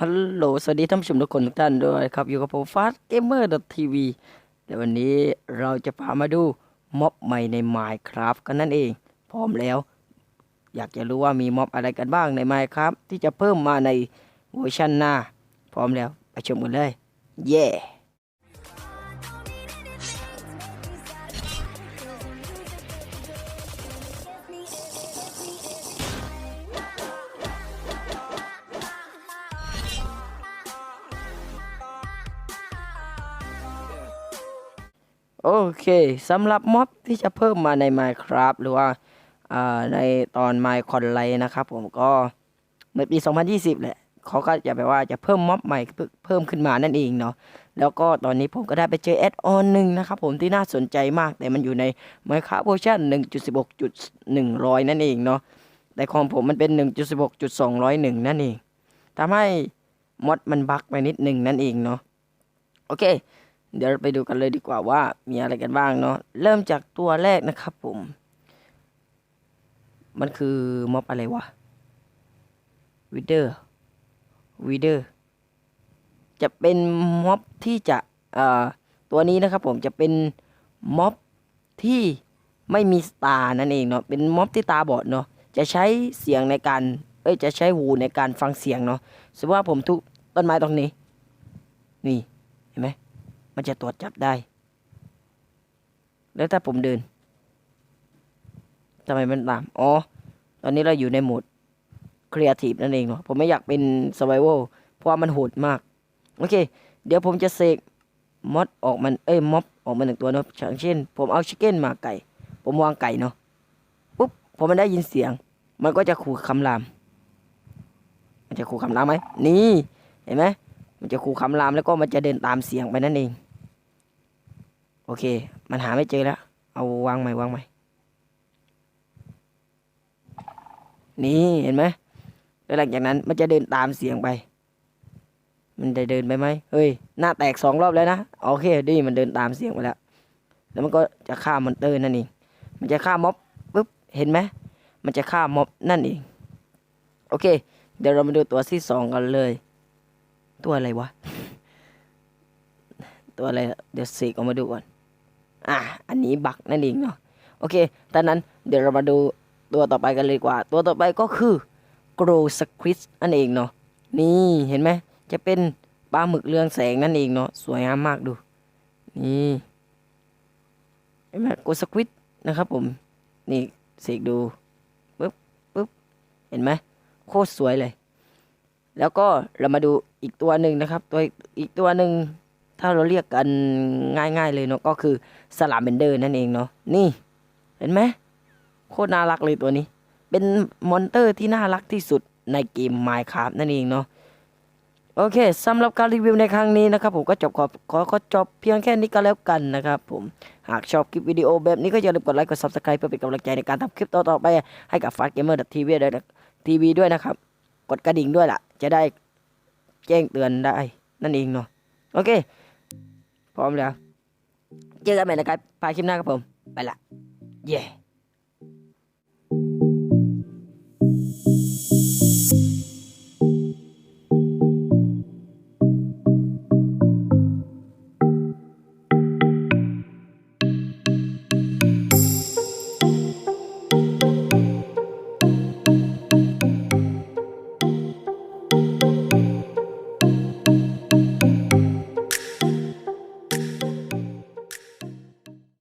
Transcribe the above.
ฮัลโหล สวัสดีท่านผู้ชมทุกคนทุกท่านด้วยครับ อยู่กับผมฟาสเกมเมอร์ดทีวีและวันนี้เราจะพามาดูม็อบใหม่ใน Minecraft กันนั่นเอง พร้อมแล้ว อยากจะรู้ว่ามีม็อบอะไรกันบ้างใน Minecraft ที่จะเพิ่มมาในเวอร์ชันหน้า พร้อมแล้ว ไปชมกันเลย เย้ โอเคสำหรับม็อบที่จะเพิ่มมาใน Minecraft หรือว่าในตอน m i n e c o n l i นะครับผมก็ในปี 2020 แหละเขาก็จะแบบว่าจะเพิ่มม็อบใหม่เพิ่มขึ้นมานั่นเองเนาะแล้วก็ตอนนี้ผมก็ได้ไปเจอแอดออนหนึ่งนะครับผมที่น่าสนใจมาก แต่มันอยู่ใน Minecraft เวอร์ชัน1.16.100 นั่นเองเนาะแต่ของผมมันเป็น 1.16.201 นั่นเองทำให้ม็อดมันบั๊กไปนิดหนึ่งนั่นเองเนาะโอเค เดี๋ยวไปดูกันเลยดีกว่าว่ามีอะไรกันบ้างเนาะเริ่มจากตัวแรกนะครับผม มันคือม็อบอะไรวะวิเดอร์วิเดอร์จะเป็นม็อบที่จะเอ่อตัวนี้นะครับผมจะเป็นม็อบที่ไม่มีตานั่นเองเนาะเป็นม็อบที่ตาบอดเนาะจะใช้เสียงในการเอ้ยจะใช้หูในการฟังเสียงเนาะสมมติว่าผมทุกต้นไม้ตรงนี้ นี่ มันจะตรวจจับได้ แล้วถ้าผมเดินทำไมมันตาม อ๋อ ตอนนี้เราอยู่ในโหมดครีเอทีฟนั่นเองเนาะ ผมไม่อยากเป็น s u r v i v a l เพราะว่ามันโหดมาก โอเค เดี๋ยวผมจะเสกมอดออกมัน เอ้ย ม็อบออกมาหนึ่งตัวเนาะอย่างเช่น ผมเอาชิคเก้นมาไก่ ผมวางไก่เนาะ ปุ๊บผมมันได้ยินเสียง มันก็จะขู่คำราม มันจะขู่คำรามไหม นี่ เห็นไหมมันจะขู่คำรามแล้วก็มันจะเดินตามเสียงไปนั่นเอง โอเค มันหาไม่เจอแล้ว เอาวางใหม่วางใหม่ นี่เห็นไหมแล้วหลังจากนั้นมันจะเดินตามเสียงไป มันจะเดินไปไหมเฮ้ย หน้าแตกสองรอบแล้วนะ โอเคดีมันเดินตามเสียงไปแล้ว แล้วมันก็จะฆ่ามอนเตอร์นั่นเอง มันจะฆ่าม็อบปุ๊บ เห็นไหม มันจะฆ่าม็อบนั่นเอง โอเค เดี๋ยวเรามาดูตัวที่สองกันเลย ตัวอะไรวะ ตัวอะไร เดี๋ยวเสกออกมาดูก่อน อะอันนี้บักนั่นเองเนาะโอเคตอนนั้นเดี๋ยวเรามาดูตัวต่อไปกันเลยดีกว่า ตัวต่อไปก็คือ Grow Squid นั่นเองเนาะนี่เห็นไหมจะเป็นปลาหมึกเรืองแสงนั่นเองเนาะสวยงามมากดู นี่เห็นไหม Grow Squid นะครับผม นี่เสกดูปึ๊บปึ๊บเห็นไหมโคตรสวยเลย แล้วก็เรามาดูอีกตัวหนึ่งนะครับ ตัวอีกตัวหนึ่ง ถ้าเราเรียกกันง่าย ๆ เลยเนาะก็คือสลามเบนเดอร์นั่นเองเนาะนี่เห็นไหมโคตรน่ารักเลยตัวนี้ เป็นมอนเตอร์ที่น่ารักที่สุดในเกม Minecraft นั่นเองเนาะโอเคสำหรับการรีวิวในครั้งนี้นะครับ ผมก็จบขอขอจบเพียงแค่นี้ก็แล้วกันนะครับผมหากชอบคลิปวิดีโอแบบนี้ก็อย่าลืมกดไลค์กด Subscribe เพื่อเป็นกำลังใจในการทำคลิปต่อๆไปให้กับ Fast Gamer TV ด้วยนะทีวีด้วยนะครับ กดกระดิ่งด้วยล่ะ จะได้แจ้งเตือนได้นั่นเองเนาะโอเค พร้อมแล้ว เจอกันใหม่นะครับพาคลิปหน้าครับผม ไปละ เย้